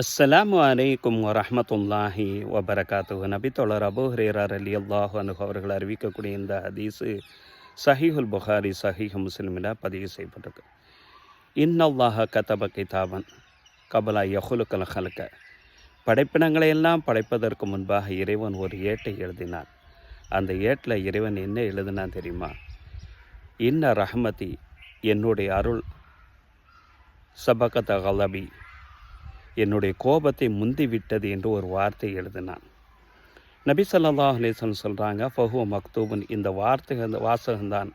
அஸ்ஸலாமு அலைக்கும் வரமத்துல்லாஹி வபரகாத்து நபி தொடர் அபு ஹுரேரார் அலி அல்லாஹு அனுகு அவர்கள் அறிவிக்கக்கூடிய இந்த ஹதீஸு சஹீஹுல் புகாரி சஹீஹ் முஸ்லிமில் பதிவு செய்யப்பட்டிருக்கு. இன்னல்லாஹ கதப கிதாபன் கபலா யஹுலுக்கல் ஹலக்க படைப்பினங்களை எல்லாம் படைப்பதற்கு முன்பாக இறைவன் ஒரு ஏட்டை எழுதினான். அந்த ஏட்டில் இறைவன் என்ன எழுதினான் தெரியுமா? இன்ன ரஹமதி என்னுடைய அருள் சபகத கலபி என்னுடைய கோபத்தை முந்திவிட்டது என்று ஒரு வார்த்தை எழுதினான். நபி சல்லா அலைஹி சொல்கிறாங்க ஃபஹு மக்தூபன். இந்த வார்த்தை வாசகம்தான்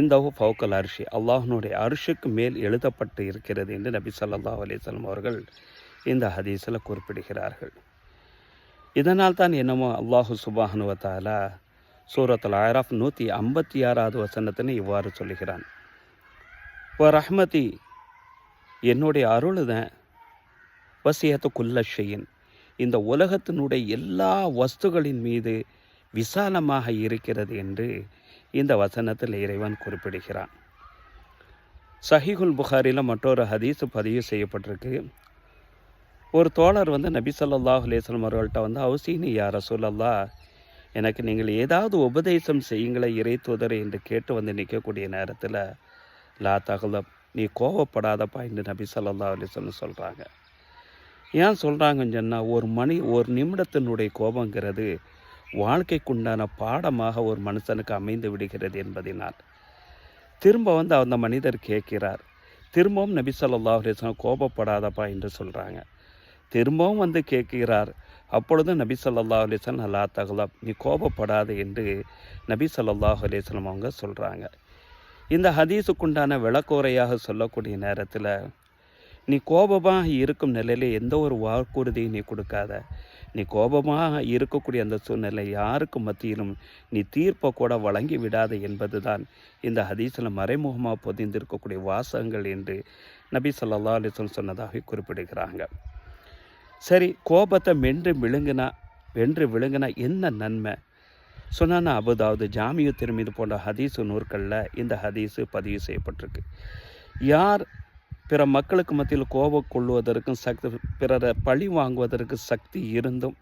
இந்த ஃபவுக்கல் அரிசி அல்லாஹனுடைய அரிசிக்கு மேல் எழுதப்பட்டு இருக்கிறது என்று நபி சல்லா அலைஹி அவர்கள் இந்த ஹதீஸில் குறிப்பிடுகிறார்கள். இதனால் தான் என்னமோ அல்லாஹு சுபாஹனு சூரத்தில் சூரத்துல் நூற்றி ஐம்பத்தி ஆறாவது வசனத்தினை இவ்வாறு சொல்லுகிறான். இப்போ ரஹ்மதி என்னுடைய அருள் தான் வசியத்து குல்லஷையின். இந்த உலகத்தினுடைய எல்லா வஸ்துகளின் மீது விசாலமாக இருக்கிறது என்று இந்த வசனத்தில் இறைவன் குறிப்பிடுகிறான். சஹிகுல் புகாரில் மற்றொரு ஹதீஸ் பதிவு செய்யப்பட்டிருக்கு. ஒரு தோழர் வந்து நபி சொல்லாஹ் அலேஸ்லம் அவர்கள்ட்ட வந்து அவசியம் யார சொல்லல்லா எனக்கு நீங்கள் ஏதாவது உபதேசம் செய்யுங்களே இறை தூதரை என்று கேட்டு வந்து நிற்கக்கூடிய நேரத்தில் லா தகுலம் நீ கோவப்படாதப்பா என்று நபி ஸல்லல்லாஹு அலிஸ்லம் சொல்கிறாங்க ஏன் சொல்கிறாங்கன்னு சொன்னால் ஒரு மணி ஒரு நிமிடத்தினுடைய கோபங்கிறது வாழ்க்கைக்குண்டான பாடமாக ஒரு மனுஷனுக்கு அமைந்து விடுகிறது என்பதினால். திரும்ப வந்து அந்த மனிதர் கேட்கிறார். திரும்பவும் நபி சொல்லா அலிஸ்லாம் கோபப்படாதப்பா என்று சொல்கிறாங்க திரும்பவும் வந்து கேட்கிறார். அப்பொழுது நபி ஸல்லல்லாஹு அலிஸ்லாம் வஸல்லம் அல்லா நீ கோபப்படாது என்று நபி ஸல்லல்லாஹு அலிஸ்லாம் அவங்க சொல்கிறாங்க இந்த ஹதீஸுக்குண்டான விளக்குறையாக சொல்லக்கூடிய நேரத்தில் நீ கோபமாக இருக்கும் நிலையில் எந்த ஒரு வாக்குறுதியும் நீ கொடுக்காத. நீ கோபமாக இருக்கக்கூடிய அந்த சூழ்நிலை யாருக்கு மத்தியிலும் நீ தீர்ப்பை கூட வழங்கி விடாத என்பது தான் இந்த ஹதீஸில் மறைமுகமாக பொதிந்திருக்கக்கூடிய வாசகங்கள் என்று நபி சொல்லா அலைஹி சொன்னதாக குறிப்பிடுகிறாங்க. சரி கோபத்தை மென்று விழுங்கினா வென்று விழுங்கினா என்ன நன்மை? சொன்னா அபுதாவது ஜாமியு திருமீது போன்ற ஹதீஸு நூற்களில் இந்த ஹதீஸு பதிவு செய்யப்பட்டிருக்கு. யார் பிற மக்களுக்கு மத்தியில் கோபம் கொள்வதற்கும் சக்தி பிறரை பழி வாங்குவதற்கு சக்தி இருந்தும்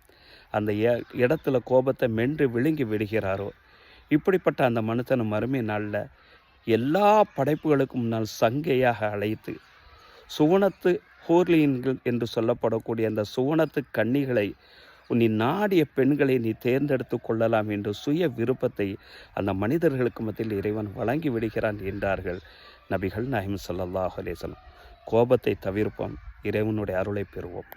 அந்த எ- இடத்துல கோபத்தை மென்று விழுங்கி விடுகிறாரோ? இப்படிப்பட்ட அந்த மனுஷன் மறுமை நாளில் எல்லா படைப்புகளுக்கும் முன்னால் சங்கையாக அழைத்து சுவனத்து ஹோர்லியன்கள் என்று சொல்லப்படக்கூடிய அந்த சுவனத்து கன்னிகளை நீ நாடிய பெண்களை நீ தேர்ந்தெடுத்து கொள்ளலாம் என்று சுய விருப்பத்தை அந்த மனிதர்களுக்கு மத்தியில் இறைவன் வழங்கி விடுகிறான் என்றார்கள் நபிகள் நாயகம் சல்லாஹ் அலேசலம் கோபத்தை தவிர்ப்போம். இறைவனுடைய அருளை பெறுவோம்.